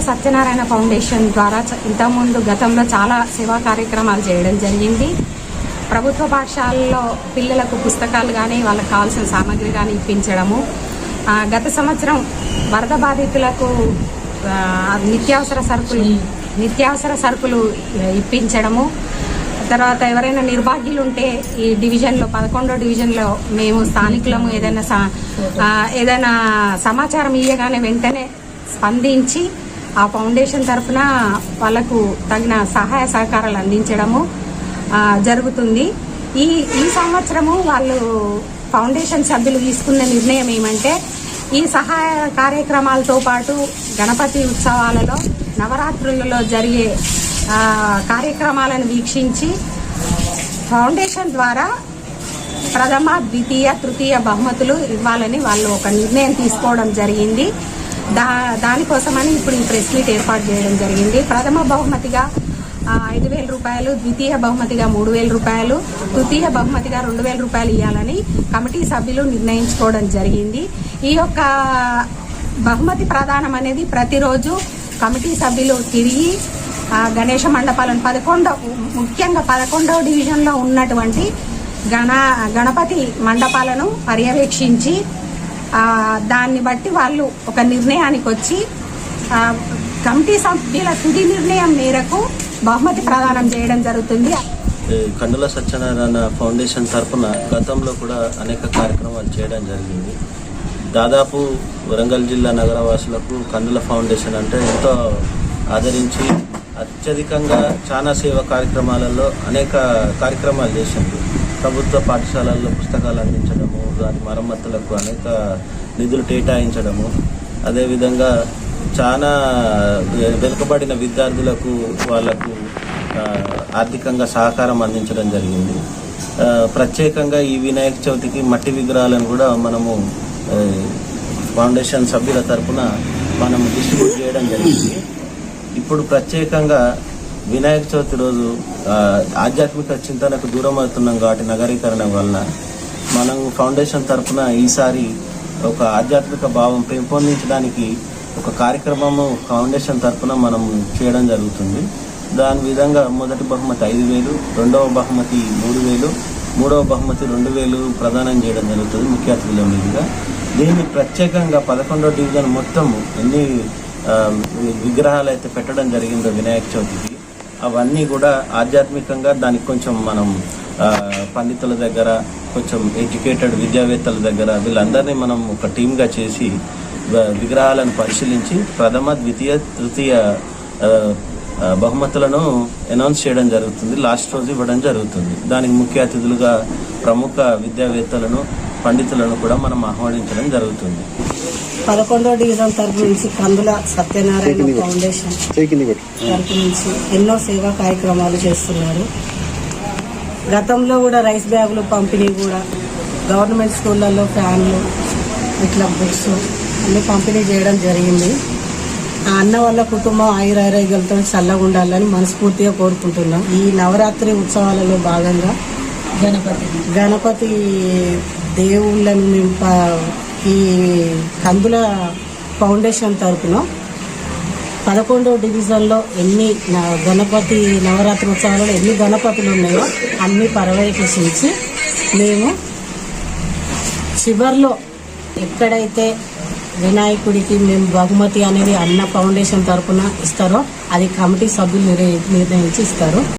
Satyanarayana foundation ద్వారా ఇంతకుముందు గతంలో చాలా సేవా కార్యక్రమాలు చేయడం జరిగింది. ప్రభుత్వ పాఠశాలల్లో పిల్లలకు పుస్తకాలు కానీ వాళ్ళకి కావాల్సిన సామాగ్రి కానీ ఇప్పించడము. గత సంవత్సరం వరద బాధితులకు నిత్యావసర సరుకులు నిత్యావసర సరుకులు ఇప్పించడము. తర్వాత ఎవరైనా నిర్భాగ్యులు ఉంటే ఈ డివిజన్లో పదకొండో డివిజన్లో మేము స్థానికులము ఏదైనా సా- ఏదైనా సమాచారం ఇయ్యగానే వెంటనే స్పందించి ఆ ఫౌండేషన్ తరఫున వాళ్ళకు తగిన సహాయ సహకారాలు అందించడము జరుగుతుంది. ఈ ఈ సంవత్సరము వాళ్ళు ఫౌండేషన్ సభ్యులు తీసుకున్న నిర్ణయం ఏమంటే ఈ సహాయ కార్యక్రమాలతో పాటు గణపతి ఉత్సవాలలో నవరాత్రులలో జరిగే కార్యక్రమాలను వీక్షించి ఫౌండేషన్ ద్వారా ప్రథమ ద్వితీయ తృతీయ బహుమతులు ఇవ్వాలని వాళ్ళు ఒక నిర్ణయం తీసుకోవడం జరిగింది. దా దానికోసమని ఇప్పుడు ఈ ప్రెస్ మీట్ ఏర్పాటు చేయడం జరిగింది. ప్రథమ బహుమతిగా ఐదు వేల రూపాయలు ద్వితీయ బహుమతిగా మూడు వేల రూపాయలు తృతీయ బహుమతిగా రెండు వేల రూపాయలు ఇవ్వాలని కమిటీ సభ్యులు నిర్ణయించుకోవడం జరిగింది. ఈ యొక్క బహుమతి ప్రదానం అనేది ప్రతిరోజు కమిటీ సభ్యులు తిరిగి గణేష మండపాలను పదకొండవ ముఖ్యంగా పదకొండవ డివిజన్లో ఉన్నటువంటి గణ గణపతి మండపాలను పర్యవేక్షించి దాన్ని బట్టి వాళ్ళు ఒక నిర్ణయానికి వచ్చి కమిటీ సభ్యుల తుది నిర్ణయం మేరకు బహుమతి ప్రదానం చేయడం జరుగుతుంది. కన్నుల సత్యనారాయణ ఫౌండేషన్ తరఫున గతంలో కూడా అనేక కార్యక్రమాలు చేయడం జరిగింది. దాదాపు వరంగల్ జిల్లా నగరవాసులకు కందుల ఫౌండేషన్ అంటే ఎంతో ఆదరించి అత్యధికంగా చాలా సేవ కార్యక్రమాలలో అనేక కార్యక్రమాలు చేసింది. ప్రభుత్వ పాఠశాలల్లో పుస్తకాలు అందించడం దాని మరమ్మతులకు అనేక నిధులు కేటాయించడము. అదేవిధంగా చాలా వెనుకబడిన విద్యార్థులకు వాళ్ళకు ఆర్థికంగా సహకారం అందించడం జరిగింది. ప్రత్యేకంగా ఈ వినాయక చవితికి మట్టి విగ్రహాలను కూడా మనము ఫౌండేషన్ సభ్యుల తరపున మనం డిస్ట్రిబ్యూట్ చేయడం జరిగింది. ఇప్పుడు ప్రత్యేకంగా వినాయక చవితి రోజు ఆధ్యాత్మిక చింతనకు దూరం అవుతున్నాం కాబట్టి నగరీకరణ వలన మనం ఫౌండేషన్ తరపున ఈసారి ఒక ఆధ్యాత్మిక భావం పెంపొందించడానికి ఒక కార్యక్రమము ఫౌండేషన్ తరపున మనం చేయడం జరుగుతుంది. దాని విధంగా మొదటి బహుమతి ఐదు వేలు రెండవ బహుమతి మూడు వేలు మూడవ బహుమతి రెండు వేలు ప్రదానం చేయడం జరుగుతుంది ముఖ్య అతిథుల మీదుగా. దీన్ని ప్రత్యేకంగా పదకొండవ డివిజన్ మొత్తం ఎన్ని విగ్రహాలు అయితే పెట్టడం జరిగిందో వినాయక చవితికి అవన్నీ కూడా ఆధ్యాత్మికంగా దానికి కొంచెం మనం పండితుల దగ్గర కొంచెం ఎడ్యుకేటెడ్ విద్యావేత్తల దగ్గర వీళ్ళందరినీ మనం ఒక టీమ్గా చేసి విగ్రహాలను పరిశీలించి ప్రథమ ద్వితీయ తృతీయ బహుమతులను అనౌన్స్ చేయడం జరుగుతుంది. లాస్ట్ రోజు ఇవ్వడం జరుగుతుంది. దానికి ముఖ్య అతిథులుగా ప్రముఖ విద్యావేత్తలను పండితులను కూడా మనం ఆహ్వానించడం జరుగుతుంది. పదకొండో డివిజన్ తరపు నుంచి కందుల సత్యనారాయణ ఫౌండేషన్ తరపు నుంచి ఎన్నో సేవా కార్యక్రమాలు చేస్తున్నారు. గతంలో కూడా రైస్ బ్యాగులు పంపిణీ కూడా గవర్నమెంట్ స్కూళ్ళల్లో ఫ్యాన్లు ఇట్లా బుక్స్ అన్ని పంపిణీ చేయడం జరిగింది. ఆ అన్న వాళ్ళ కుటుంబం ఆయురారోగ్యాలతో చల్లగా ఉండాలని మనస్ఫూర్తిగా కోరుకుంటున్నాం. ఈ నవరాత్రి ఉత్సవాలలో భాగంగా గణపతి. గణపతి దేవుళ్ళని ఈ కందుల ఫౌండేషన్ తరపున పదకొండో డివిజన్లో ఎన్ని న- గణపతి నవరాత్రి ఉత్సవాలలో ఎన్ని గణపతులు ఉన్నాయో అన్ని పర్యవేక్షించి మేము చివరిలో ఎక్కడైతే వినాయకుడికి మేము బహుమతి అనేది అన్న ఫౌండేషన్ తరఫున ఇస్తారో అది కమిటీ సభ్యులు నిర్ణయించి ఇస్తారు.